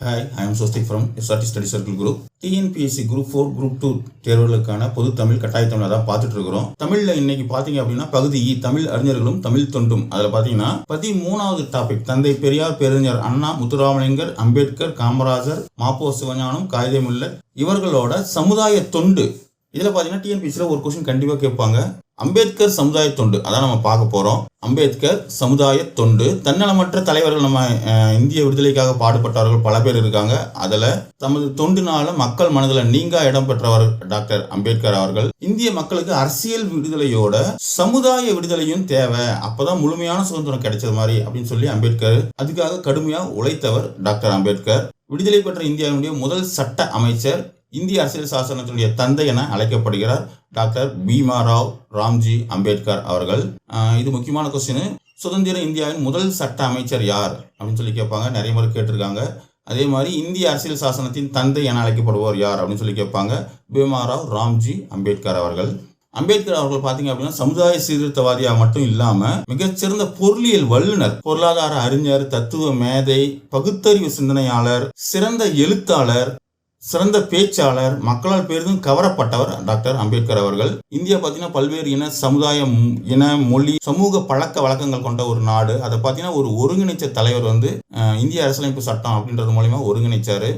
Hi I am Swastik from SRT study circle group TNPSC group four group two தேர்வுகளுக்கான பொது தமிழ் கட்டாய தமிழ் தான் பார்த்துட்டு இருக்கிறோம். தமிழ்ல இன்னைக்கு பாத்தீங்க அப்படின்னா பகுதி இ தமிழ் அறிஞர்களும் தமிழ் தொண்டும். அதில் பார்த்தீங்கன்னா பதிமூணாவது டாபிக் தந்தை பெரியார் பேரறிஞர் அண்ணா முத்துராமலிங்கர் அம்பேத்கர் காமராஜர் மாப்போ சிவஞானம் காகிதமுல்ல இவர்களோட சமுதாய தொண்டு. இதில் பார்த்தீங்கன்னா டிஎன்பிஎஸ்சியில் ஒரு கொஸ்டின் கண்டிப்பாக கேட்பாங்க. அம்பேத்கர் சமுதாய தொண்டு. அதான் நம்ம பார்க்க போகிறோம் அம்பேத்கர் சமுதாய தொண்டு. தன்னலமற்ற தலைவர்கள் நம்ம இந்திய விடுதலைக்காக பாடுபட்டவர்கள் பல பேர் இருக்காங்க. அதில் தமது தொண்டுனால மக்கள் மனதில் நீங்கா இடம் பெற்றவர் டாக்டர் அம்பேத்கர் அவர்கள். இந்திய மக்களுக்கு அரசியல் விடுதலையோட சமுதாய விடுதலையும் தேவை. அப்போதான் முழுமையான சுதந்திரம் கிடைச்சது மாதிரி அப்படின்னு சொல்லி அம்பேத்கர் அதுக்காக கடுமையாக உழைத்தவர் டாக்டர் அம்பேத்கர். விடுதலை பெற்ற இந்தியாவினுடைய முதல் சட்ட அமைச்சர் இந்திய அரசியல் சாசனத்தினுடைய தந்தை என அழைக்கப்படுகிறார் டாக்டர் பீமா ராவ் ராம்ஜி அம்பேத்கர் அவர்கள். இது முக்கியமான கொஸ்டின் சுதந்திர இந்தியாவின் முதல் சட்ட அமைச்சர் யார்? அப்படின்னு சொல்லி கேட்பாங்க. நிறைய முறை கேட்டிருக்காங்க. அதே மாதிரி இந்திய அரசியல் சாசனத்தின் தந்தை என அழைக்கப்படுவோர் யார்? அப்படின்னு சொல்லி கேட்பாங்க. பீமாராவ் ராம்ஜி அம்பேத்கர் அவர்கள். அம்பேத்கர் அவர்கள் பார்த்தீங்க அப்படின்னா சமுதாய சீர்திருத்தவாதியாக மட்டும் இல்லாம மிகச்சிறந்த பொருளியல் வல்லுநர் பொருளாதார அறிஞர் தத்துவ மேதை பகுத்தறிவு சிந்தனையாளர் சிறந்த எழுத்தாளர் சிறந்த பேச்சாளர் மக்களால் பெரிதும் கவரப்பட்டவர் டாக்டர் அம்பேத்கர் அவர்கள். இந்தியா பார்த்தீங்கன்னா பல்வேறு இன சமுதாயம் இன மொழி சமூக பழக்க வழக்கங்கள் கொண்ட ஒரு நாடு. அதை பார்த்தீங்கன்னா ஒரு ஒருங்கிணைச்ச தலைவர் வந்து இந்திய அரசியலமைப்பு சட்டம் அப்படின்றது மூலயமா ஒருங்கிணைச்சாரு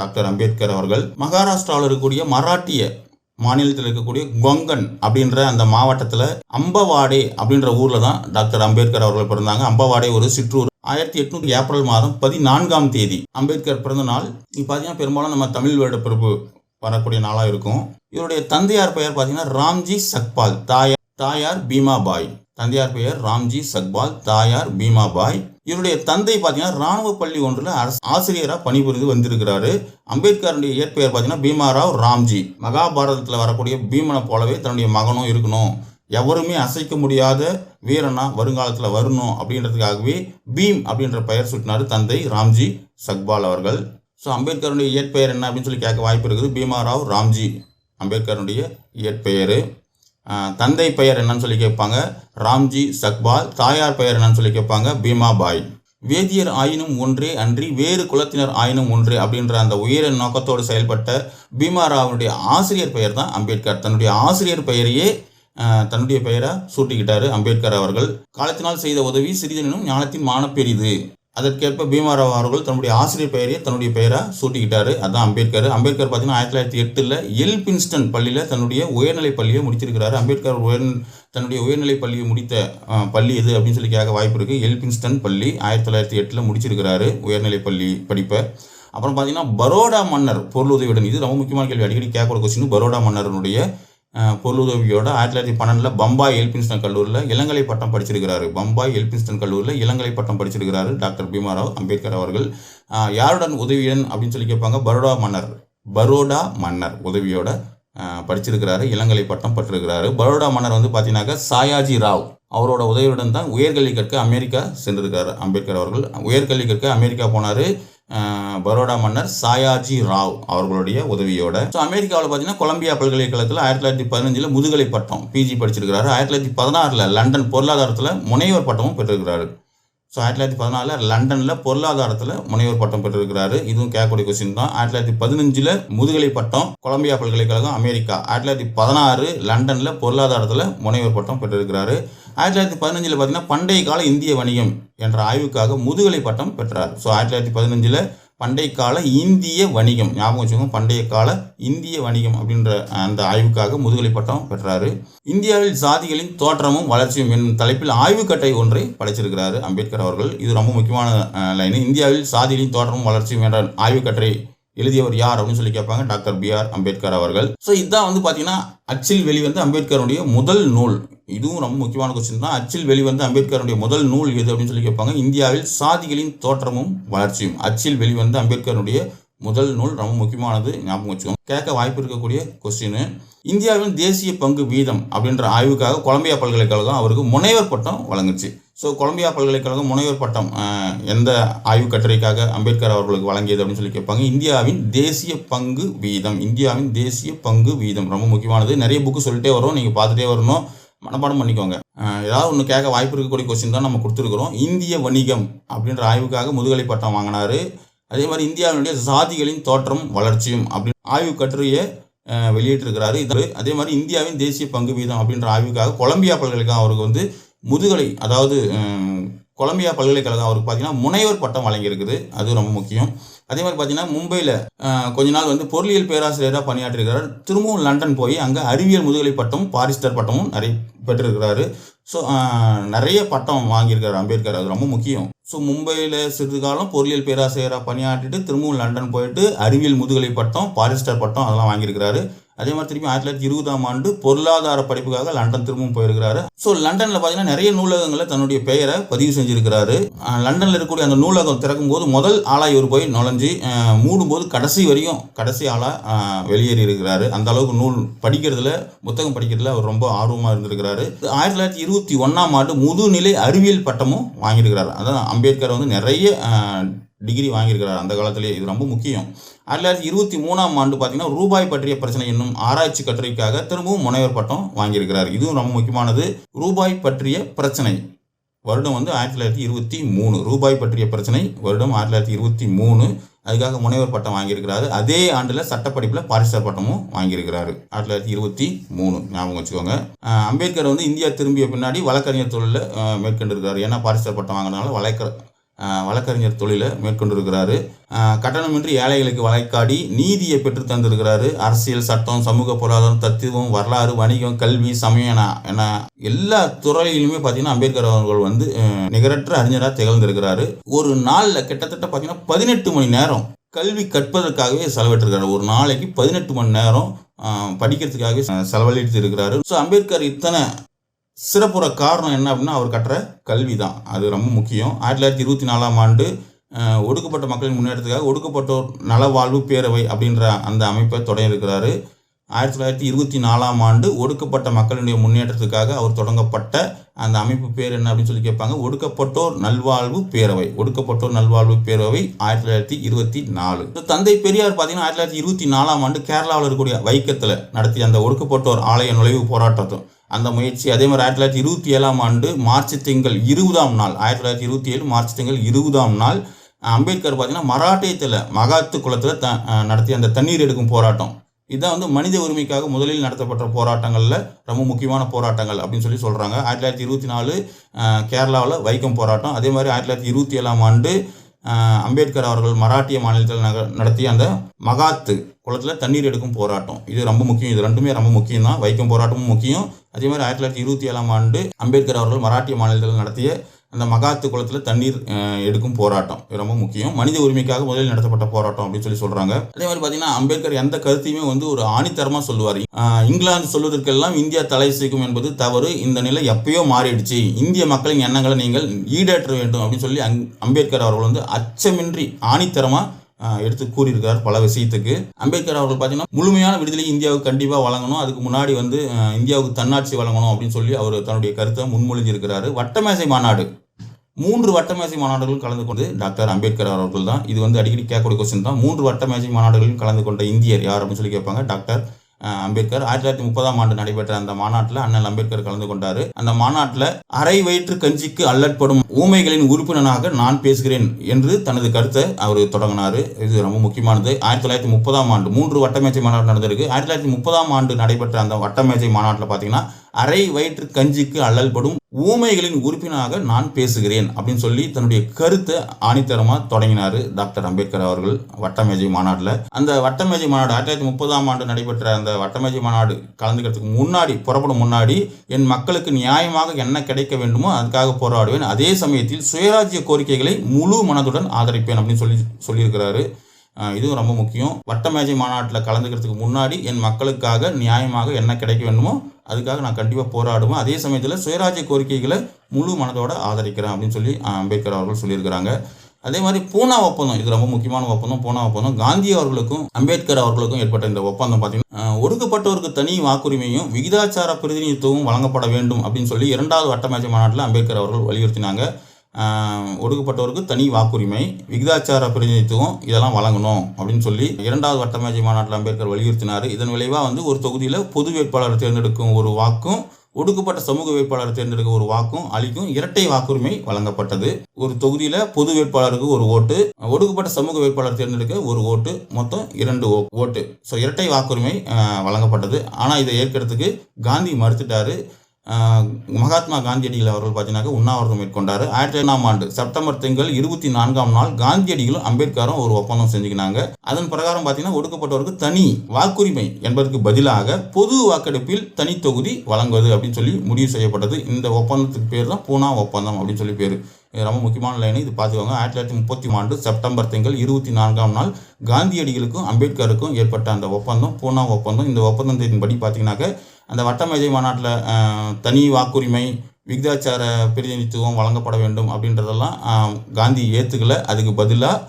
டாக்டர் அம்பேத்கர் அவர்கள். மகாராஷ்டிராவில் இருக்கக்கூடிய மராட்டிய மாநிலத்தில் இருக்கக்கூடிய கொங்கன் அப்படின்ற அந்த மாவட்டத்தில் அம்பவாடே அப்படின்ற ஊரில் தான் டாக்டர் அம்பேத்கர் அவர்கள் பிறந்தாங்க. அம்பவாடே ஒரு சிற்றூர் ஆயிரத்தி எட்நூத்தி ஏப்ரல் மாதம் பதினான்காம் தேதி. அம்பேத்கர் பிறந்த நாள். இது பார்த்தீங்கன்னா பெரும்பாலும் நம்ம தமிழ் வருடப்பிறப்பு வரக்கூடிய நாளாக இருக்கும். இவருடைய தந்தையார் பெயர் பார்த்தீங்கன்னா ராம்ஜி சக்பால். தாயார் தாயார் பீமாபாய். தந்தையார் பெயர் ராம்ஜி சக்பால் தாயார் பீமாபாய். இவருடைய தந்தை பார்த்தீங்கன்னா ராணுவ பள்ளி ஒன்றில் அரசு ஆசிரியராக பணிபுரிந்து வந்திருக்கிறாரு. அம்பேத்கருடைய இயற்பெயர் பார்த்தீங்கன்னா பீமாராவ் ராம்ஜி. மகாபாரதத்தில் வரக்கூடிய பீமனை போலவே தன்னுடைய மகனும் இருக்கணும். எவருமே அசைக்க முடியாத வீரனா வருங்காலத்தில் வரணும் அப்படின்றதுக்காகவே பீம் அப்படின்ற பெயர் சுட்டினார் தந்தை ராம்ஜி சக்பால் அவர்கள். ஸோ அம்பேத்கருடைய இயற்பெயர் என்ன அப்படின்னு சொல்லி கேட்க வாய்ப்பு இருக்குது. பீமாராவ் ராம்ஜி அம்பேத்கருடைய இயற்பெயர். தந்தை பெயர் என்னன்னு சொல்லி கேட்பாங்க. ராம்ஜி சக்பால் தாயார் பெயர் என்னன்னு சொல்லி கேட்பாங்க. பீமாபாய். வேதியர் ஆயினும் ஒன்றே அன்றி வேறு குலத்தினர் ஆயினும் ஒன்றே அப்படின்ற அந்த உயர நோக்கத்தோடு செயல்பட்ட பீமாராவனுடைய ஆசிரியர் பெயர் தான் அம்பேத்கர். தன்னுடைய ஆசிரியர் பெயரையே தன்னுடைய பெயரை சூட்டிக்கிட்டாரு அம்பேத்கர் அவர்கள். காலத்தினால் செய்த உதவி சிறிதனும் ஞானத்தின் மானப்பெரிது அதற்கேற்ப பீமாராவ் அவர்கள் தன்னுடைய ஆசிரியர் பெயரையே தன்னுடைய பெயரை சூட்டிக்கிட்டாரு. அதான் அம்பேத்கர். அம்பேத்கர் பார்த்தீங்கன்னா ஆயிரத்தி தொள்ளாயிரத்தி எட்டில் எல்பின்ஸ்டன் பள்ளியில் தன்னுடைய உயர்நிலை பள்ளியை முடிச்சிருக்கிறாரு. அம்பேத்கர் உயர் தன்னுடைய உயர்நிலை பள்ளியை முடித்த பள்ளி எது அப்படின்னு சொல்லி கேட்க வாய்ப்பு இருக்குது எல்பின்ஸ்டன் பள்ளி ஆயிரத்தி தொள்ளாயிரத்தி எட்டில் முடிச்சிருக்கிறாரு உயர்நிலை பள்ளி படிப்பை. அப்புறம் பார்த்தீங்கன்னா பரோடா மன்னர் பொருளுதவியுடன் இது ரொம்ப முக்கியமான கேள்வி. அடிக்கடி கேட்கக்கூடிய கொஸ்டின் பரோடா மன்னருடைய பொருளுதவியோட ஆயிரத்தி தொள்ளாயிரத்தி பன்னெண்டில் பம்பாய் எல்பின்ஸ்டன் கல்லூரியில் இளங்கலை பட்டம் படிச்சிருக்கிறாரு. பம்பாய் எல்பின்ஸ்டன் கல்லூரியில் இளங்கலை பட்டம் படிச்சிருக்கிறாரு டாக்டர் பீமாராவ் அம்பேத்கர் அவர்கள். யாருடன் உதவியுடன் அப்படின்னு சொல்லி கேட்பாங்க? பரோடா மன்னர். பரோடா மன்னர் உதவியோட படிச்சிருக்கிறாரு இளங்கலை பட்டம் பெற்றிருக்கிறாரு. பரோடா மன்னர் வந்து பார்த்தீங்கன்னாக்கா சாயாஜி ராவ். அவரோட உதவியுடன் தான் உயர்கல்வி கற்க அமெரிக்கா சென்றிருக்காரு அம்பேத்கர் அவர்கள். உயர்கல்வி கற்க அமெரிக்கா போனார். பரோடா மன்னர் சாயாஜி ராவ் அவர்களுடைய உதவியோட. ஸோ அமெரிக்காவில் பார்த்தீங்கன்னா கொலம்பியா பல்கலைக்கழகத்தில் ஆயிரத்தி தொள்ளாயிரத்தி பதினஞ்சில் முதுகலை பட்டம் பிஜி படிச்சிருக்கிறாரு. ஆயிரத்தி தொள்ளாயிரத்தி பதினாறில் லண்டன் பொருளாதாரத்தில் முனைவர் பட்டமும் பெற்றிருக்கிறாரு. ஸோ ஆயிரத்தி தொள்ளாயிரத்தி பதினாலில் லண்டனில் பொருளாதாரத்தில் முனைவர் பட்டம் பெற்றிருக்கிறாரு. இதுவும் கேட்கக்கூடிய கொஸ்டின் தான். ஆயிரத்தி தொள்ளாயிரத்தி பதினஞ்சில் முதுகலை பட்டம் கொலம்பியா பல்கலைக்கழகம் அமெரிக்கா. ஆயிரத்தி தொள்ளாயிரத்தி பதினாறு லண்டனில் பொருளாதாரத்தில் முனைவர் பட்டம் பெற்றிருக்கிறாரு. ஆயிரத்தி தொள்ளாயிரத்தி பதினஞ்சில் பார்த்தீங்கன்னா பண்டைய கால இந்திய வணிகம் என்ற ஆய்வுக்காக முதுகலை பட்டம் பெற்றார். ஸோ ஆயிரத்தி தொள்ளாயிரத்தி பதினஞ்சில் பண்டைய கால இந்திய வணிகம் ஞாபகம் வச்சுக்கோங்க பண்டைய கால இந்திய வணிகம் அப்படின்ற அந்த ஆய்வுக்காக முதுகலை பட்டம் பெற்றாரு. இந்தியாவில் சாதிகளின் தோற்றமும் வளர்ச்சியும் என்னும் தலைப்பில் ஆய்வுக்கட்டை ஒன்றை படைச்சிருக்கிறாரு அம்பேத்கர் அவர்கள். இது ரொம்ப முக்கியமான லைன் இந்தியாவில் சாதிகளின் தோற்றமும் வளர்ச்சியும் என்ற ஆய்வுக்கட்டை எழுதியவர் யார் அப்படின்னு சொல்லி கேட்பாங்க டாக்டர் பி ஆர் அம்பேத்கர் அவர்கள். ஸோ இதான் வந்து பார்த்தீங்கன்னா அச்சில் வெளிவந்த அம்பேத்கருடைய முதல் நூல். இதுவும் ரொம்ப முக்கியமான கொஸ்டின் தான். அச்சில் வெளிவந்த அம்பேத்கருடைய முதல் நூல் எது அப்படின்னு சொல்லி கேட்பாங்க. இந்தியாவில் சாதிகளின் தோற்றமும் வளர்ச்சியும். அச்சில் வெளிவந்த அம்பேத்கருடைய முதல் நூல் ரொம்ப முக்கியமானது. ஞாபகம் வச்சுக்கோங்க. கேட்க வாய்ப்பு இருக்கக்கூடிய கொஸ்டின் இந்தியாவின் தேசிய பங்கு வீதம் அப்படின்ற ஆய்வுக்காக கொலம்பியா பல்கலைக்கழகம் அவருக்கு முனைவர் பட்டம் வழங்குச்சு. ஸோ கொலம்பியா பல்கலைக்கழகம் முனைவர் பட்டம் எந்த ஆய்வு கட்டுரைக்காக அம்பேத்கர் அவர்களுக்கு வழங்கியது அப்படின்னு சொல்லி கேட்பாங்க. இந்தியாவின் தேசிய பங்கு வீதம். இந்தியாவின் தேசிய பங்கு வீதம் ரொம்ப முக்கியமானது. நிறைய புக்கு சொல்லிட்டே வரும் நீங்கள் பார்த்துட்டே வரணும். மனப்பாடம் பண்ணிக்கோங்க. ஏதாவது ஒன்று கேட்க வாய்ப்பு இருக்கக்கூடிய கொஸ்டின் தான் நம்ம கொடுத்துருக்குறோம். இந்திய வணிகம் அப்படின்ற ஆய்வுக்காக முதுகலை பட்டம் வாங்கினாரு. அதே மாதிரி இந்தியாவினுடைய சாதிகளின் தோற்றம் வளர்ச்சியும் அப்படின்னு ஆய்வு கட்டுரையை வெளியிட்டிருக்கிறாரு. இது அதே மாதிரி இந்தியாவின் தேசிய பங்கு வீதம் அப்படின்ற ஆய்வுக்காக கொலம்பியா பல்கலைக்கழகம் அவருக்கு வந்து முதுகலை அதாவது கொலம்பியா பல்கலைக்கழகம் அவருக்கு பார்த்தீங்கன்னா முனைவர் பட்டம் வழங்கியிருக்குது. அது ரொம்ப முக்கியம். அதே மாதிரி பார்த்தீங்கன்னா மும்பையில் கொஞ்ச நாள் வந்து பொருளியல் பேராசிரியராக பணியாற்றிருக்கிறார். திரும்பவும் லண்டன் போய் அங்கே அறிவியல் முதுகலை பட்டமும் பாரிஸ்டர் பட்டமும் நிறைய பெற்றிருக்கிறாரு. ஸோ நிறைய பட்டம் வாங்கியிருக்காரு அம்பேத்கர். அது ரொம்ப முக்கியம். ஸோ மும்பையில் சிறிது காலம் பொருளியல் பேராசிரியராக பணியாற்றிட்டு திரும்பவும் லண்டன் போயிட்டு அறிவியல் முதுகலை பட்டம் பாரிஸ்டர் பட்டம் அதெல்லாம் வாங்கியிருக்கிறாரு. அதே மாதிரி திருப்பி ஆயிரத்தி தொள்ளாயிரத்தி இருபதாம் ஆண்டு பொருளாதார படிப்புக்காக லண்டன் திரும்பவும் போயிருக்கிறாரு. ஸோ லண்டனில் பார்த்தீங்கன்னா நிறைய நூலகங்களில் தன்னுடைய பெயரை பதிவு செஞ்சிருக்கிறாரு. லண்டனில் இருக்கக்கூடிய அந்த நூலகம் திறக்கும் போது முதல் ஆளாக இவர் போய் நுழைஞ்சு மூடும்போது கடைசி வரையும் கடைசி ஆளாக வெளியேறி இருக்கிறாரு. அந்த அளவுக்கு நூல் படிக்கிறதுல புத்தகம் படிக்கிறதுல அவர் ரொம்ப ஆர்வமாக இருந்திருக்கிறாரு. ஆயிரத்தி தொள்ளாயிரத்தி இருபத்தி ஒன்றாம் ஆண்டு முதுநிலை அறிவியல் பட்டமும் வாங்கியிருக்கிறார். அதான் அம்பேத்கர் வந்து நிறைய டிகிரி வாங்கியிருக்கிறார் அந்த காலத்திலேயே இது ரொம்ப முக்கியம். ஆயிரத்தி தொள்ளாயிரத்தி இருபத்தி மூணாம் ஆண்டு பார்த்தீங்கன்னா ரூபாய் பற்றிய பிரச்சனை என்னும் ஆராய்ச்சி கட்டுரைக்காக திரும்பவும் முனைவர் பட்டம் வாங்கியிருக்கிறார். இதுவும் ரொம்ப முக்கியமானது. ரூபாய் பற்றிய பிரச்சனை. வருடம் வந்து ஆயிரத்தி தொள்ளாயிரத்தி இருபத்தி மூணு. ரூபாய் பற்றிய பிரச்சனை வருடம் ஆயிரத்தி தொள்ளாயிரத்தி இருபத்தி மூணு. அதுக்காக முனைவர் பட்டம் வாங்கியிருக்கிறாரு. அதே ஆண்டில் சட்டப்படிப்பில் பாரிஸ்டர் பட்டமும் வாங்கியிருக்கிறாரு. ஆயிரத்தி தொள்ளாயிரத்தி இருபத்தி மூணு ஞாபகம் வச்சுக்கோங்க. அம்பேத்கர் வந்து இந்தியா திரும்பிய பின்னாடி வழக்கறிஞர் தொழிலில் மேற்கொண்டிருக்கிறார். ஏன்னா பாரிஸ்டர் பட்டம் வாங்கினால வழக்க வழக்கறிஞர் தொழிலை மேற்கொண்டிருக்கிறாரு. கட்டணமின்றி ஏழைகளுக்கு வழக்காடி நீதியை பெற்று தந்திருக்கிறாரு. அரசியல் சட்டம் சமூக பொருளாதாரம் தத்துவம் வரலாறு வணிகம் கல்வி சமயம் என எல்லா துறையிலுமே பார்த்தீங்கன்னா அம்பேத்கர் அவர்கள் வந்து நிகரற்ற அறிஞராக திகழ்ந்திருக்கிறாரு. ஒரு நாளில் கிட்டத்தட்ட பார்த்தீங்கன்னா பதினெட்டு மணி நேரம் கல்வி கற்பதற்காகவே செலவிட்டிருக்காரு ஒரு நாளைக்கு பதினெட்டு மணி நேரம் படிக்கிறதுக்காகவே செலவழித்து இருக்கிறாரு ஸோ அம்பேத்கர் இத்தனை சிறப்புற காரணம் என்ன அப்படின்னா அவர் கட்டுற கல்வி தான். அது ரொம்ப முக்கியம். ஆயிரத்தி தொள்ளாயிரத்தி இருபத்தி நாலாம் ஆண்டு ஒடுக்கப்பட்ட மக்களின் முன்னேற்றத்துக்காக ஒடுக்கப்பட்டோர் நலவாழ்வு பேரவை அப்படின்ற அந்த அமைப்பை தொடங்கியிருக்கிறாரு ஆயிரத்தி தொள்ளாயிரத்தி இருபத்தி நாலாம் ஆண்டு ஒடுக்கப்பட்ட மக்களுடைய முன்னேற்றத்துக்காக அவர் தொடங்கப்பட்ட அந்த அமைப்பு பேர் என்ன அப்படின்னு சொல்லி கேட்பாங்க. ஒடுக்கப்பட்டோர் நல்வாழ்வு பேரவை. ஒடுக்கப்பட்டோர் நல்வாழ்வு பேரவை ஆயிரத்தி தொள்ளாயிரத்தி இருபத்தி நாலு. இந்த தந்தை பெரியார் பார்த்தீங்கன்னா ஆயிரத்தி தொள்ளாயிரத்தி இருபத்தி நாலாம் ஆண்டு கேரளாவில் இருக்கக்கூடிய வைக்கத்தில் நடத்திய அந்த ஒடுக்கப்பட்டோர் ஆலய நுழைவு போராட்டத்தும். அந்த முயற்சி. அதே மாதிரி ஆயிரத்தி தொள்ளாயிரத்தி இருபத்தி ஏழாம் ஆண்டு மார்ச் திங்கள் இருபதாம் நாள் ஆயிரத்தி தொள்ளாயிரத்தி இருபத்தி ஏழு மார்ச் திங்கள் இருபதாம் நாள் அம்பேத்கர் பார்த்தீங்கன்னா மராட்டியத்தில் மகாத்து குளத்தில் த நடத்திய அந்த தண்ணீர் எடுக்கும் போராட்டம். இதான் வந்து மனித உரிமைக்காக முதலில் நடத்தப்பட்ட போராட்டங்களில் ரொம்ப முக்கியமான போராட்டங்கள் அப்படின்னு சொல்லி சொல்கிறாங்க ஆயிரத்தி தொள்ளாயிரத்தி இருபத்தி நாலு கேரளாவில் வைக்கம் போராட்டம். அதே மாதிரி ஆயிரத்தி தொள்ளாயிரத்தி இருபத்தி ஏழாம் ஆண்டு அம்பேத்கர் அவர்கள் மராட்டிய மாநிலத்தில் நக நடத்திய அந்த மகாத்து குளத்தில் தண்ணீர் எடுக்கும் போராட்டம். இது ரொம்ப முக்கியம். இது ரெண்டுமே ரொம்ப முக்கியம் தான் வைக்கம் போராட்டமும் முக்கியம். அதே மாதிரி ஆயிரத்தி தொள்ளாயிரத்தி இருபத்தி ஏழாம் ஆண்டு அம்பேத்கர் அவர்கள் மராட்டிய மாநிலத்தில் நடத்திய அந்த மகாத்து குளத்தில் தண்ணீர் எடுக்கும் போராட்டம். இது ரொம்ப முக்கியம். மனித உரிமைக்காக முதலில் நடத்தப்பட்ட போராட்டம் அப்படின்னு சொல்லி சொல்கிறாங்க அதே மாதிரி பார்த்தீங்கன்னா அம்பேத்கர் எந்த கருத்தையுமே வந்து ஒரு ஆணித்தரமாக சொல்லுவார். இங்கிலாந்து சொல்வதற்கெல்லாம் இந்தியா தலை செய்யும் என்பது தவறு. இந்த நிலை எப்பயோ மாறிடுச்சு. இந்திய மக்களின் எண்ணங்களை நீங்கள் ஈடேற்ற வேண்டும் அப்படின்னு சொல்லி அங் அம்பேத்கர் அவர்கள் வந்து அச்சமின்றி ஆணித்தரமாக எடுத்து கூறியிருக்கார் பல விஷயத்துக்கு. அம்பேத்கர் அவர்கள் பார்த்தீங்கன்னா முழுமையான விடுதலை இந்தியாவுக்கு கண்டிப்பாக வழங்கணும். அதுக்கு முன்னாடி வந்து இந்தியாவுக்கு தன்னாட்சி வழங்கணும் அப்படின்னு சொல்லி அவர் தன்னுடைய கருத்தை முன்மொழிஞ்சிருக்கிறாரு. வட்டமேசை மாநாடு. மூன்று வட்டமேசை மாநாடுகளும் கலந்து கொண்டு டாக்டர் அம்பேத்கர் அவர்கள் தான். இது வந்து அடிக்கடி கேட்கக்கூடிய கொஸ்டின் தான். மூன்று வட்டமேசை மாநாடுகளிலும் கலந்து கொண்ட இந்தியர் யார் அப்படின்னு சொல்லி கேட்பாங்க டாக்டர் அம்பேத்கர். ஆயிரத்தி தொள்ளாயிரத்தி முப்பதாம் ஆண்டு நடைபெற்ற அந்த மாநாட்டில் அண்ணல் அம்பேத்கர் கலந்து கொண்டார். அந்த மாநாட்டில் அரை வயிற்று கஞ்சிக்கு அல்லற்படும் ஊமைகளின் உறுப்பினராக நான் பேசுகிறேன் என்று தனது கருத்தை அவர் தொடங்கினார். இது ரொம்ப முக்கியமானது. ஆயிரத்தி தொள்ளாயிரத்தி முப்பதாம் ஆண்டு மூன்று வட்டமேஜை மாநாடு நடந்திருக்கு. ஆயிரத்தி தொள்ளாயிரத்தி முப்பதாம் ஆண்டு நடைபெற்ற அந்த வட்டமேஜை மாநாட்டில் பார்த்தீங்கன்னா அரை வயிற்று கஞ்சிக்கு அல்லல்படும் ஊமைகளின் உறுப்பினராக நான் பேசுகிறேன் அப்படின்னு சொல்லி தன்னுடைய கருத்தை ஆணித்தரமாக தொடங்கினார் டாக்டர் அம்பேத்கர் அவர்கள் வட்டமேஜை மாநாட்டில். அந்த வட்டமேஜை மாநாடு ஆயிரத்தி தொள்ளாயிரத்தி முப்பதாம் ஆண்டு நடைபெற்ற அந்த வட்டமேஜை மாநாடு கலந்துக்கிறதுக்கு முன்னாடி புறப்படும் முன்னாடி என் மக்களுக்கு நியாயமாக என்ன கிடைக்க வேண்டுமோ அதுக்காக போராடுவேன். அதே சமயத்தில் சுயராஜ்ய கோரிக்கைகளை முழு மனதுடன் ஆதரிப்பேன் அப்படின்னு சொல்லி சொல்லியிருக்கிறாரு. இதுவும் ரொம்ப முக்கியம். வட்டமேஜை மாநாட்டில் கலந்துக்கிறதுக்கு முன்னாடி என் மக்களுக்காக நியாயமாக என்ன கிடைக்க வேண்டுமோ அதுக்காக நான் கண்டிப்பாக போராடுவேன். அதே சமயத்தில் சுயராஜ்ய கோரிக்கைகளை முழு மனதோடு ஆதரிக்கிறேன் அப்படின்னு சொல்லி அம்பேத்கர் அவர்கள் சொல்லியிருக்கிறாங்க. அதே மாதிரி பூனா ஒப்பந்தம் இது ரொம்ப முக்கியமான ஒப்பந்தம் பூனா ஒப்பந்தம். காந்தி அவர்களுக்கும் அம்பேத்கர் அவர்களுக்கும் ஏற்பட்ட இந்த ஒப்பந்தம் பார்த்தீங்கன்னா அஹ், ஒடுக்கப்பட்டோருக்கு தனி வாக்குரிமையும் விகிதாச்சார பிரதிநிதித்துவம் வழங்கப்பட வேண்டும் அப்படின்னு சொல்லி இரண்டாவது வட்டமேஜை மாநாட்டில் அம்பேத்கர் அவர்கள் வலியுறுத்தினாங்க. ஒடுக்கப்பட்டவருக்கு தனி வாக்குரிமை விகிதாச்சார பிரதிநிதித்துவம் இதெல்லாம் வழங்கணும் அப்படின்னு சொல்லி இரண்டாவது வட்டமேஜை மாநாட்டில் அம்பேத்கர் வலியுறுத்தினார். இதன் விளைவாக வந்து ஒரு தொகுதியில் பொது வேட்பாளர் தேர்ந்தெடுக்கும் ஒரு வாக்கும் ஒடுக்கப்பட்ட சமூக வேட்பாளர் தேர்ந்தெடுக்க ஒரு வாக்கும் அளிக்கும் இரட்டை வாக்குரிமை வழங்கப்பட்டது. ஒரு தொகுதியில் பொது வேட்பாளருக்கு ஒரு ஓட்டு ஒடுக்கப்பட்ட சமூக வேட்பாளர் தேர்ந்தெடுக்க ஒரு ஓட்டு மொத்தம் இரண்டு ஓ- ஓட்டு. ஸோ இரட்டை வாக்குரிமை வழங்கப்பட்டது. ஆனால் இதை ஏற்கிறதுக்கு காந்தி மறுத்துட்டாரு. மகாத்மா காந்தியடிகள் அவர்கள் பார்த்தீங்கன்னாக்க உண்ணாவிரதம் மேற்கொண்டார். ஆயிரத்தி ஐநூறாம் ஆண்டு செப்டம்பர் திங்கள் இருபத்தி நான்காம் நாள் காந்தியடிகளும் அம்பேத்கரும் ஒரு ஒப்பந்தம் செஞ்சுக்கினாங்க. அதன் பிரகாரம் பார்த்தீங்கன்னா ஒடுக்கப்பட்டவருக்கு தனி வாக்குரிமை என்பதற்கு பதிலாக பொது வாக்கெடுப்பில் தனி தொகுதி வழங்குவது அப்படின்னு சொல்லி முடிவு செய்யப்பட்டது. இந்த ஒப்பந்தத்துக்கு பேர் தான் பூனா ஒப்பந்தம் அப்படின்னு சொல்லி பேர். இது ரொம்ப முக்கியமான லைனு இது பார்த்துக்கோங்க. ஆயிரத்தி தொள்ளாயிரத்தி முப்பத்தி ஆண்டு செப்டம்பர் திங்கள் இருபத்தி நான்காம் நாள் காந்தியடிகளுக்கும் அம்பேத்கருக்கும் ஏற்பட்ட அந்த ஒப்பந்தம் பூனா ஒப்பந்தம். இந்த ஒப்பந்தத்தின்படி பார்த்தீங்கன்னாக்க அந்த வட்டமேஜை மாநாட்டில் தனி வாக்குரிமை விகிதாச்சார பிரதிநிதித்துவம் வழங்கப்பட வேண்டும் அப்படின்றதெல்லாம் காந்தி ஏற்றுக்கல அதுக்கு பதிலாக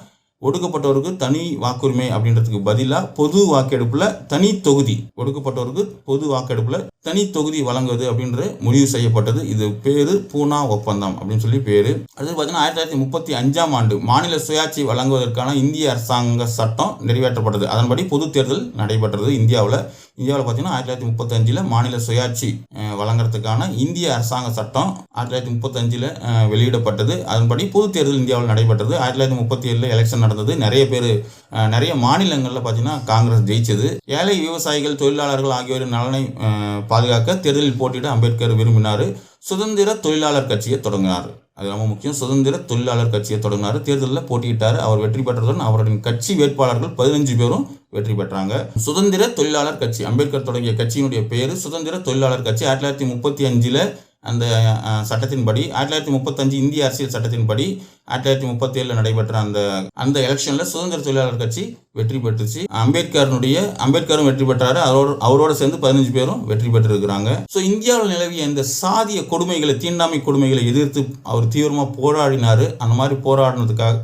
ஒடுக்கப்பட்டவருக்கு தனி வாக்குரிமை அப்படின்றதுக்கு பதிலாக பொது வாக்கெடுப்பில் தனி தொகுதி. ஒடுக்கப்பட்டவருக்கு பொது வாக்கெடுப்பில் தனி தொகுதி வழங்குவது அப்படின்ற முடிவு செய்யப்பட்டது. இது பேரு பூனா ஒப்பந்தம் அப்படின்னு சொல்லி பேரு. அடுத்து பார்த்தீங்கன்னா ஆயிரத்தி தொள்ளாயிரத்தி முப்பத்தி அஞ்சாம் ஆண்டு மாநில சுயாட்சி வழங்குவதற்கான இந்திய அரசாங்க சட்டம் நிறைவேற்றப்பட்டது. அதன்படி பொது தேர்தல் நடைபெற்றது இந்தியாவில். இந்தியாவில் பார்த்தீங்கன்னா ஆயிரத்தி தொள்ளாயிரத்தி முப்பத்தஞ்சில் மாநில சுயாட்சி வழங்குறதுக்கான இந்திய அரசாங்க சட்டம் ஆயிரத்தி தொள்ளாயிரத்தி முப்பத்தஞ்சில் வெளியிடப்பட்டது. அதன்படி பொது தேர்தல் இந்தியாவில் நடைபெற்றது. ஆயிரத்தி தொள்ளாயிரத்தி முப்பத்தி ஏழில் எலெக்ஷன் நடந்தது. நிறைய பேர் நிறைய மாநிலங்களில் பார்த்தீங்கன்னா காங்கிரஸ் ஜெயிச்சது. ஏழை விவசாயிகள் தொழிலாளர்கள் ஆகியோரின் நலனை பாதுகாக்க தேர்தலில் போட்டியிட அம்பேத்கர் விரும்பினார். சுதந்திர தொழிலாளர் கட்சியை தொடங்கினார். அது ரொம்ப முக்கியம். சுதந்திர தொழிலாளர் கட்சியை தொடங்கினார். தேர்தலில் போட்டியிட்டார். அவர் வெற்றி பெற்றதுடன் அவருடைய கட்சி வேட்பாளர்கள் பதினஞ்சு பேரும் வெற்றி பெற்றாங்க. சுதந்திர தொழிலாளர் கட்சி அம்பேத்கர் தொடங்கிய கட்சியினுடைய பேர் சுதந்திர தொழிலாளர் கட்சி. ஆயிரத்தி தொள்ளாயிரத்தி முப்பத்தி அஞ்சில் அந்த சட்டத்தின்படி ஆயிரத்தி தொள்ளாயிரத்தி முப்பத்தஞ்சு இந்திய அரசியல் சட்டத்தின்படி ஆயிரத்தி தொள்ளாயிரத்தி முப்பத்தி ஏழில் நடைபெற்ற அந்த அந்த எலெக்ஷனில் சுதந்திர தொழிலாளர் கட்சி வெற்றி பெற்றுச்சு. அம்பேத்கரனுடைய அம்பேத்கரும் வெற்றி பெற்றாரு. அவரோட அவரோட சேர்ந்து பதினஞ்சு பேரும் வெற்றி பெற்றிருக்கிறாங்க. ஸோ இந்தியாவில் நிலவிய இந்த சாதிய கொடுமைகளை தீண்டாமை கொடுமைகளை எதிர்த்து அவர் தீவிரமாக போராடினார். அந்த மாதிரி போராடினதுக்காக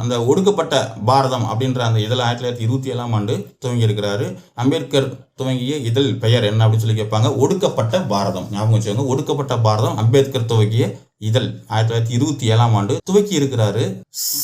அந்த ஒடுக்கப்பட்ட பாரதம் அப்படின்ற அந்த இதழ் ஆயிரத்தி தொள்ளாயிரத்தி இருபத்தி ஏழாம் ஆண்டு துவங்கியிருக்கிறாரு அம்பேத்கர் துவங்கிய இதழ் பெயர் என்ன அப்படின்னு சொல்லி கேட்பாங்க. ஒடுக்கப்பட்ட பாரதம். ஞாபகம் வச்சுக்கோங்க. ஒடுக்கப்பட்ட பாரதம் அம்பேத்கர் துவங்கிய இதழ் ஆயிரத்தி தொள்ளாயிரத்தி இருபத்தி ஏழாம் ஆண்டு துவக்கி இருக்கிறாரு.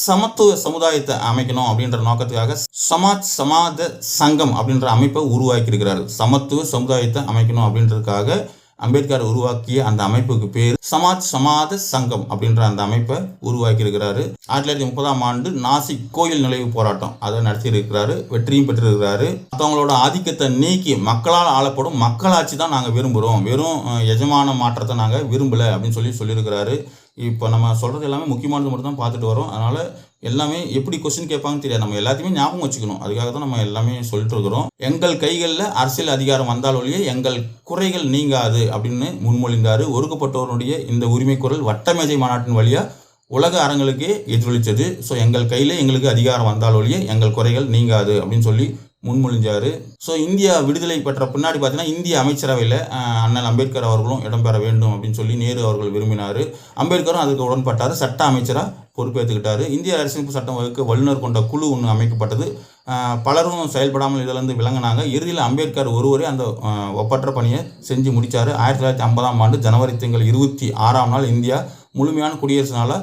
சமத்துவ சமுதாயத்தை அமைக்கணும் அப்படின்ற நோக்கத்துக்காக சமாஜ் சமாத சங்கம் அப்படின்ற அமைப்பை உருவாக்கி இருக்கிறாரு சமத்துவ சமுதாயத்தை அமைக்கணும் அப்படின்றதுக்காக அம்பேத்கர் உருவாக்கிய அந்த அமைப்புக்கு பேர் சமாஜ் சமாத சங்கம் அப்படின்ற அந்த அமைப்பை உருவாக்கி இருக்கிறாரு ஆயிரத்தி தொள்ளாயிரத்தி முப்பதாம் ஆண்டு நாசிக் கோயில் நிலைவு போராட்டம் அதை நடத்தி இருக்கிறாரு வெற்றியும் பெற்றிருக்கிறாரு. மற்றவங்களோட ஆதிக்கத்தை நீக்கி மக்களால் ஆளப்படும் மக்களாட்சி தான் நாங்கள் விரும்புகிறோம் வெறும் எஜமான மாற்றத்தை நாங்கள் விரும்பலை அப்படின்னு சொல்லி சொல்லியிருக்கிறாரு. இப்போ நம்ம சொல்கிறது எல்லாமே முக்கியமானது மட்டும் தான் பார்த்துட்டு வரோம். அதனால் எல்லாமே எப்படி கொஸ்டின் கேட்பாங்கன்னு தெரியாது. நம்ம எல்லாத்தையுமே ஞாபகம் வச்சுக்கணும். அதுக்காக தான் நம்ம எல்லாமே சொல்லிட்டு இருக்கிறோம். எங்கள் கைகளில் அரசியல் அதிகாரம் வந்தால் ஒழிய எங்கள் குறைகள் நீங்காது அப்படின்னு முன்மொழிந்தார் ஒடுக்கப்பட்டோருடைய இந்த உரிமை குரல் வட்டமேஜை மாநாட்டின் வழியாக உலக அரங்களுக்கே எதிரொலித்தது. ஸோ எங்கள் கையில் எங்களுக்கு அதிகாரம் வந்தால் ஒழிய எங்கள் குறைகள் நீங்காது அப்படின்னு சொல்லி முன்மொழிஞ்சாரு. ஸோ இந்தியா விடுதலை பெற்ற பின்னாடி பார்த்தீங்கன்னா இந்திய அமைச்சரவையில் அண்ணல் அம்பேத்கர் அவர்களும் இடம்பெற வேண்டும் அப்படின்னு சொல்லி நேரு அவர்கள் விரும்பினார். அம்பேத்கரும் அதுக்கு உடன்பட்டார். சட்ட அமைச்சராக பொறுப்பேற்றுக்கிட்டார் இந்திய அரசியலமைப்பு சட்டம் வகுக்க வல்லுநர் கொண்ட குழு ஒன்று அமைக்கப்பட்டது. பலரும் செயல்படாமல் இதிலிருந்து விளங்கினாங்க. இறுதியில் அம்பேத்கர் ஒருவரே அந்த ஒப்பற்ற பணியை செஞ்சு முடித்தார் ஆயிரத்தி தொள்ளாயிரத்தி ஐம்பதாம் ஆண்டு ஜனவரி திங்கள் இருபத்தி ஆறாம் நாள் இந்தியா முழுமையான குடியரசுனால்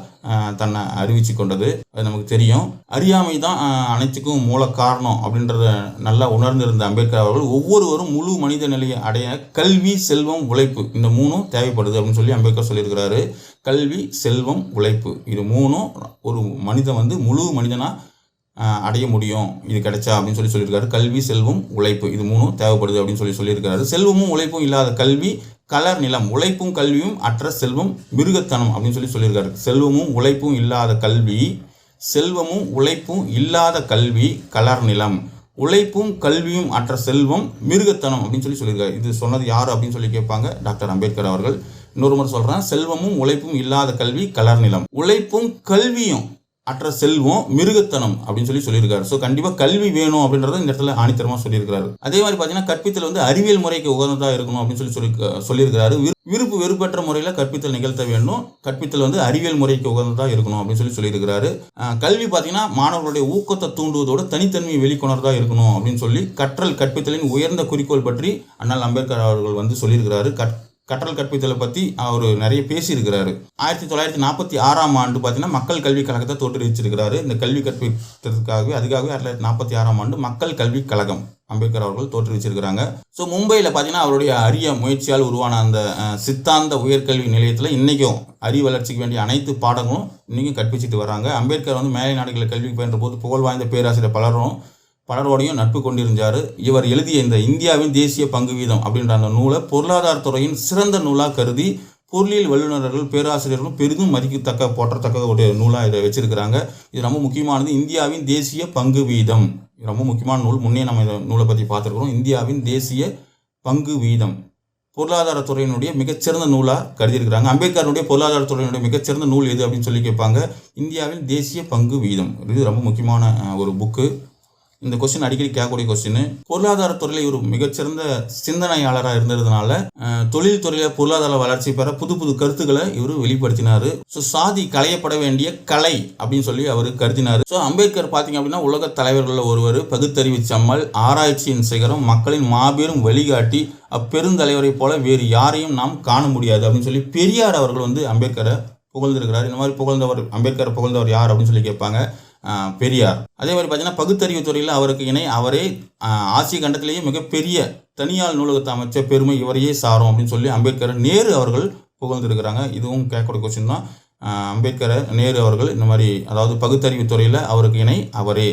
தன்னை அறிவிச்சு கொண்டது. அது நமக்கு தெரியும். அறியாமை தான் அனைத்துக்கும் மூல காரணம் அப்படின்றத நல்லா உணர்ந்திருந்த அம்பேத்கர் அவர்கள் ஒவ்வொருவரும் முழு மனித நிலையை அடைய கல்வி செல்வம் உழைப்பு இந்த மூணும் தேவைப்படுது அப்படின்னு சொல்லி அம்பேத்கர் சொல்லியிருக்கிறாரு. கல்வி செல்வம் உழைப்பு இது மூணும் ஒரு மனிதன் வந்து முழு மனிதனாக அடைய முடியும். இது கிடைச்சா அப்படின்னு சொல்லி சொல்லியிருக்காரு. கல்வி செல்வம் உழைப்பு இது மூணும் தேவைப்படுது அப்படின்னு சொல்லி சொல்லியிருக்காரு செல்வமும் உழைப்பும் இல்லாத கல்வி கலர் நிலம் உழைப்பும் கல்வியும் அற்ற செல்வம் மிருகத்தனம் அப்படின்னு சொல்லி சொல்லியிருக்காரு. செல்வமும் உழைப்பும் இல்லாத கல்வி செல்வமும் உழைப்பும் இல்லாத கல்வி கலர் நிலம். உழைப்பும் கல்வியும் அற்ற செல்வம் மிருகத்தனம் அப்படின்னு சொல்லி சொல்லியிருக்காரு. இது சொன்னது யார் அப்படின்னு சொல்லி கேட்பாங்க டாக்டர் அம்பேத்கர் அவர்கள். இன்னொரு முறை சொல்கிறேன் செல்வமும் உழைப்பும் இல்லாத கல்வி கலர் நிலம். உழைப்பும் கல்வியும் அற்ற செல்வம் மிருகத்தனம் அப்படின்னு சொல்லி சொல்லியிருக்காரு. ஸோ கண்டிப்பாக கல்வி வேணும் அப்படின்றத இந்த இடத்துல ஆணித்தரமாக சொல்லியிருக்காரு அதே மாதிரி பார்த்தீங்கன்னா கற்பித்தல் வந்து அறிவியல் முறைக்கு உகந்ததாக இருக்கணும் அப்படின்னு சொல்லி சொல்லி சொல்லியிருக்காரு விரு- விருப்பு வெறுப்பற்ற முறையில் கற்பித்தல் நிகழ்த்த வேண்டும் கற்பித்தல் வந்து அறிவியல் முறைக்கு உகந்ததாக இருக்கணும் அப்படின்னு சொல்லி சொல்லியிருக்கிறாரு. கல்வி பார்த்தீங்கன்னா மாணவர்களுடைய ஊக்கத்தை தூண்டுவதோடு தனித்தன்மையை வெளிக்கொணர்தாக இருக்கணும் அப்படின்னு சொல்லி கற்றல் கற்பித்தலின் உயர்ந்த குறிக்கோள் பற்றி அண்ணல் அம்பேத்கர் அவர்கள் வந்து சொல்லியிருக்கிறாரு. கற் கற்றல் கற்பித்தலை பற்றி அவர் நிறைய பேசியிருக்கிறாரு. ஆயிரத்தி தொள்ளாயிரத்தி நாற்பத்தி ஆறாம் ஆண்டு பார்த்தீங்கன்னா மக்கள் கல்விக் கழகத்தை தோற்றுவிச்சிருக்கிறாரு. இந்த கல்வி கற்பித்ததுக்காகவே அதுக்காகவே ஆயிரத்தி தொள்ளாயிரத்தி நாற்பத்தி ஆறாம் ஆண்டு மக்கள் கல்விக் கழகம் அம்பேத்கர் அவர்கள் தோற்றுவிச்சிருக்கிறாங்க. ஸோ மும்பையில் பார்த்தீங்கன்னா அவருடைய அரிய முயற்சியால் உருவான அந்த சித்தாந்த உயர்கல்வி நிலையத்தில் இன்றைக்கும் அறிவு வளர்ச்சிக்கு வேண்டிய அனைத்து பாடங்களும் இன்றைக்கும் கற்பிச்சிட்டு வராங்க. அம்பேத்கர் வந்து மேலை நாடுகளில் கல்வி பயின்ற போது புகழ் வாய்ந்த பேராசிரியர் பலரும் பலரோடையும் நட்பு கொண்டிருந்தார். இவர் எழுதிய இந்த இந்தியாவின் தேசிய பங்கு வீதம் அப்படின்ற அந்த நூலை பொருளாதாரத்துறையின் சிறந்த நூலாக கருதி பொருளியல் வல்லுநர்கள் பேராசிரியர்களும் பெரிதும் மதிக்கத்தக்க போற்றத்தக்க ஒரு நூலாக இதை வச்சிருக்கிறாங்க. இது ரொம்ப முக்கியமானது. இந்தியாவின் தேசிய பங்கு வீதம். இது ரொம்ப முக்கியமான நூல். முன்னே நம்ம இந்த நூலை பற்றி பார்த்துருக்குறோம். இந்தியாவின் தேசிய பங்கு வீதம். பொருளாதாரத்துறையினுடைய மிகச்சிறந்த நூலாக கருதியிருக்கிறாங்க. அம்பேத்கருடைய பொருளாதாரத்துறையினுடைய மிகச்சிறந்த நூல் எது அப்படின்னு சொல்லி கேட்பாங்க. இந்தியாவின் தேசிய பங்கு வீதம். இது ரொம்ப முக்கியமான ஒரு புக்கு. இந்த கொஸ்டின் அடிக்கடி கேட்கக்கூடிய கொஸ்டின் பொருளாதாரத்துறையில் இவர் மிகச்சிறந்த சிந்தனையாளராக இருந்ததுனால தொழில் துறையில் பொருளாதார வளர்ச்சி பெற புது புது கருத்துக்களை இவர் வெளிப்படுத்தினார். ஸோ சாதி களையப்பட வேண்டிய கலை அப்படின்னு சொல்லி அவர் கருதினார். ஸோ அம்பேத்கர் பார்த்தீங்க அப்படின்னா உலக தலைவர்களில் ஒருவர் பகுத்தறிவு சம்மல் ஆராய்ச்சியின் சிகரம் மக்களின் மாபெரும் வழிகாட்டி அப்பெருந்தலைவரை போல வேறு யாரையும் நாம் காண முடியாது அப்படின்னு சொல்லி பெரியார் அவர்கள் வந்து அம்பேத்கரை புகழ்ந்திருக்கிறார். இந்த மாதிரி புகழ்ந்தவர் அம்பேத்கரை புகழ்ந்தவர் யார் அப்படின்னு சொல்லி கேட்பாங்க. பெரியார். அதே மாதிரி பார்த்தீங்கன்னா பகுத்தறிவு துறையில் அவருக்கு இணை அவரே ஆசிய கண்டத்திலேயே மிகப்பெரிய தனியார் நூலகத்தை அமைச்ச பெருமை இவரையே சாரும் அப்படின்னு சொல்லி அம்பேத்கர் நேரு அவர்கள் புகழ்ந்திருக்கிறாங்க. இதுவும் கேட்கக்கூடிய கொஸ்டின் தான். அம்பேத்கரை நேரு அவர்கள் இந்த மாதிரி அதாவது பகுத்தறிவு துறையில் அவருக்கு இணை அவரே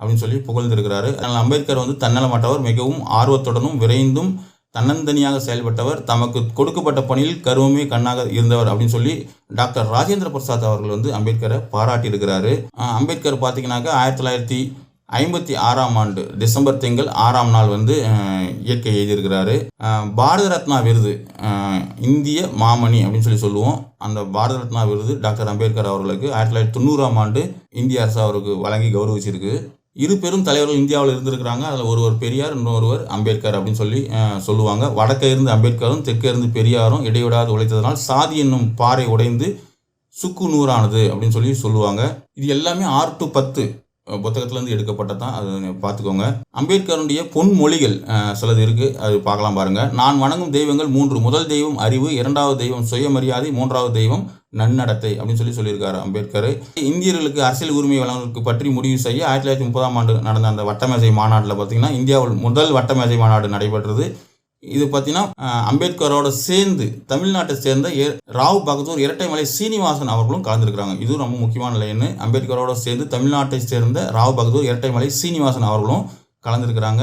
அப்படின்னு சொல்லி புகழ்ந்திருக்கிறாரு. அதனால் அம்பேத்கர் வந்து தன்னலமாட்டவர் மிகவும் ஆர்வத்துடனும் விரைந்தும் தன்னந்தனியாக செயல்பட்டவர் தமக்கு கொடுக்கப்பட்ட பணியில் கருவமே கண்ணாக இருந்தவர் அப்படின்னு சொல்லி டாக்டர் ராஜேந்திர பிரசாத் அவர்கள் வந்து அம்பேத்கரை பாராட்டியிருக்கிறாரு. அம்பேத்கர் பார்த்தீங்கன்னாக்கா ஆயிரத்தி தொள்ளாயிரத்தி ஐம்பத்தி ஆறாம் ஆண்டு டிசம்பர் திங்கள் ஆறாம் நாள் வந்து இயற்கை எழுதியிருக்கிறாரு. பாரத ரத்னா விருது இந்திய மாமணி அப்படின்னு சொல்லி சொல்லுவோம். அந்த பாரத ரத்னா விருது டாக்டர் அம்பேத்கர் அவர்களுக்கு ஆயிரத்தி தொள்ளாயிரத்தி தொண்ணூறாம் ஆண்டு இந்திய அரசு அவருக்கு வழங்கி கௌரவிச்சிருக்கு. இரு பெரும் தலைவர்கள் இந்தியாவில் இருந்திருக்கிறாங்க. அதில் ஒருவர் பெரியார் இன்னொருவர் அம்பேத்கர் அப்படின்னு சொல்லி சொல்லுவாங்க. வடக்கே இருந்து அம்பேத்கரும் தெற்கே இருந்து பெரியாரும் இடைவிடாது உழைத்ததனால் சாதி என்னும் பாறை உடைந்து சுக்கு நூறானது அப்படின்னு சொல்லி சொல்லுவாங்க. இது எல்லாமே ஆறு டு பத்து. புத்தகத்திலேருந்து எடுக்கப்பட்டது தான் அது பார்த்துக்கோங்க. அம்பேத்கருடைய பொன்மொழிகள் சிலது இருக்குது அது பார்க்கலாம் பாருங்கள் நான் வணங்கும் தெய்வங்கள் மூன்று முதல் தெய்வம் அறிவு இரண்டாவது தெய்வம் சுயமரியாதை மூன்றாவது தெய்வம் நன்னடத்தை அப்படின்னு சொல்லி சொல்லியிருக்காரு அம்பேத்கர். இந்தியர்களுக்கு அரசியல் உரிமை வழங்குவதற்கு பற்றி முடிவு செய்ய ஆயிரத்தி தொள்ளாயிரத்தி முப்பதாம் ஆண்டு நடந்த அந்த வட்டமேசை மாநாட்டில் பார்த்தீங்கன்னா இந்தியாவில் முதல் வட்டமேசை மாநாடு நடைபெற்றது. இது பார்த்தீங்கன்னா அம்பேத்கரோட சேர்ந்து தமிழ்நாட்டை சேர்ந்த ராவ் பகதூர் இரட்டைமலை சீனிவாசன் அவர்களும் கலந்துருக்கிறாங்க. இது ரொம்ப முக்கியமான லைன் அம்பேத்கரோட சேர்ந்து தமிழ்நாட்டை சேர்ந்த ராவ் பகதூர் இரட்டைமலை சீனிவாசன் அவர்களும் கலந்துருக்கிறாங்க.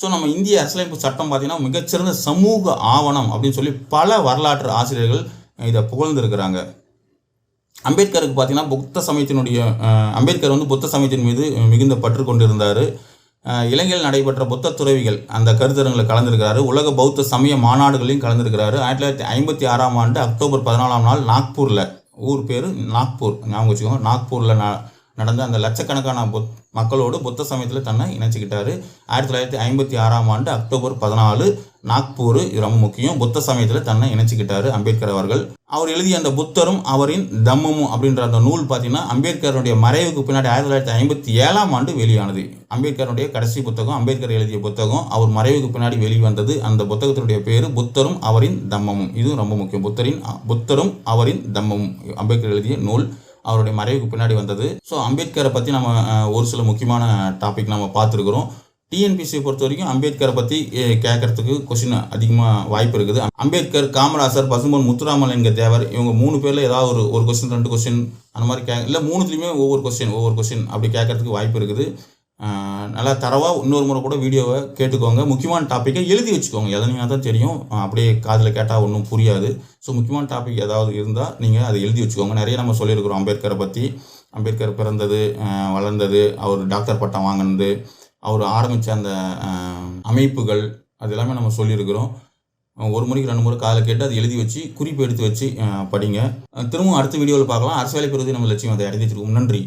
ஸோ நம்ம இந்திய அரசியலமைப்பு சட்டம் பார்த்தீங்கன்னா மிகச்சிறந்த சமூக ஆவணம் அப்படின்னு சொல்லி பல வரலாற்று ஆசிரியர்கள் இதை புகழ்ந்திருக்கிறாங்க. அம்பேத்கருக்கு பார்த்தீங்கன்னா புத்த சமயத்தினுடைய அம்பேத்கர் வந்து புத்த சமயத்தின் மீது மிகுந்த பற்று கொண்டிருந்தார். இலங்கையில் நடைபெற்ற புத்த துறவிகள் அந்த கருத்தரங்களில் கலந்திருக்கிறாரு. உலக பௌத்த சமய மாநாடுகளையும் கலந்திருக்கிறாரு. ஆயிரத்தி தொள்ளாயிரத்தி ஐம்பத்தி ஆறாம் ஆண்டு அக்டோபர் பதினாலாம் நாள் நாக்பூரில். ஊர் பேர் நாக்பூர். ஞாபகம் வச்சுக்கோங்க. நாக்பூரில் ந நடந்த அந்த லட்சக்கணக்கான புத் மக்களோடு புத்த சமயத்தில் தன்னை இணைச்சிக்கிட்டாரு. ஆயிரத்தி தொள்ளாயிரத்தி ஐம்பத்தி ஆறாம் ஆண்டு அக்டோபர் பதினாலு நாக்பூர் இது ரொம்ப முக்கியம். புத்த சமயத்தில் தன்னை இணைச்சிக்கிட்டாரு அம்பேத்கர் அவர்கள். அவர் எழுதிய அந்த புத்தரும் அவரின் தம்மமும் அப்படின்ற அந்த நூல் பார்த்தீங்கன்னா அம்பேத்கருடைய மறைவுக்கு பின்னாடி ஆயிரத்தி தொள்ளாயிரத்தி ஐம்பத்தி ஏழாம் ஆண்டு வெளியானது. அம்பேத்கருடைய கடைசி புத்தகம் அம்பேத்கர் எழுதிய புத்தகம் அவர் மறைவுக்கு பின்னாடி வெளிவந்தது. அந்த புத்தகத்தினுடைய பேர் புத்தரும் அவரின் தம்மமும். இதுவும் ரொம்ப முக்கியம். புத்தரின் புத்தரும் அவரின் தம்மமும். அம்பேத்கர் எழுதிய நூல். அவருடைய மறைவுக்கு பின்னாடி வந்தது. ஸோ அம்பேத்கரை பற்றி நம்ம ஒரு சில முக்கியமான டாபிக் நம்ம பார்த்துருக்குறோம். டிஎன்பிசியை பொறுத்த வரைக்கும் அம்பேத்கரை பற்றி கேட்கறதுக்கு கொஸ்டின் அதிகமாக வாய்ப்பு இருக்குது. அம்பேத்கர் காமராசர் பசும்பொன் முத்துராமலிங்க தேவர் இவங்க மூணு பேரில் ஏதாவது ஒரு ஒரு கொஸ்டின் ரெண்டு கொஸ்டின் அந்த மாதிரி கே இல்லை மூணுத்துலேயுமே ஒவ்வொரு கொஸ்டின் ஒவ்வொரு கொஸ்டின் அப்படி கேட்கறதுக்கு வாய்ப்பு இருக்குது. நல்லா தரவாக இன்னொரு முறை கூட வீடியோவை கேட்டுக்கோங்க. முக்கியமான டாப்பிக்கை எழுதி வச்சுக்கோங்க. எதனையாக தான் தெரியும் அப்படியே காதில் கேட்டால் ஒன்றும் புரியாது. ஸோ முக்கியமான டாபிக் ஏதாவது இருந்தால் நீங்கள் அதை எழுதி வச்சுக்கோங்க. நிறைய நம்ம சொல்லியிருக்கிறோம். அம்பேத்கரை பற்றி அம்பேத்கர் பிறந்தது வளர்ந்தது அவர் டாக்டர் பட்டம் வாங்கினது அவர் ஆரம்பித்த அந்த அமைப்புகள் அது எல்லாமே நம்ம சொல்லியிருக்கிறோம். ஒரு முறைக்கு ரெண்டு முறை காதில் கேட்டு அதை எழுதி வச்சு குறிப்பு எடுத்து வச்சு படிங்க. திரும்பவும் அடுத்த வீடியோவில் பார்க்கலாம். அரசு வேலை பெறுவது நம்ம லட்சியம். அதை அடைஞ்சிருக்கோம் நன்றி.